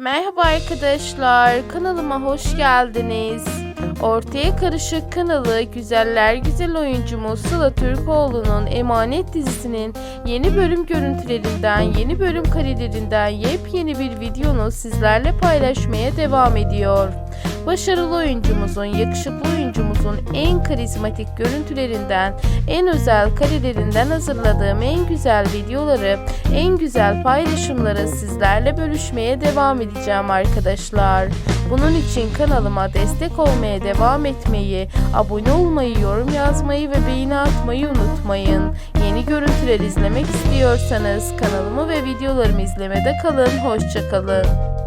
Merhaba arkadaşlar, kanalıma hoş geldiniz. Ortaya Karışık kanalı güzeller güzel oyuncumuz Sıla Türkoğlu'nun Emanet dizisinin yeni bölüm görüntülerinden, yeni bölüm karelerinden yepyeni bir videonu sizlerle paylaşmaya devam ediyor. Başarılı oyuncumuzun, yakışıklı oyuncumuzun en karizmatik görüntülerinden, en özel karelerinden hazırladığım en güzel videoları, en güzel paylaşımları sizlerle bölüşmeye devam edeceğim arkadaşlar. Bunun için kanalıma destek olmaya devam etmeyi, abone olmayı, yorum yazmayı ve beğeni atmayı unutmayın. Yeni görüntüler izlemek istiyorsanız kanalımı ve videolarımı izlemede kalın. Hoşçakalın.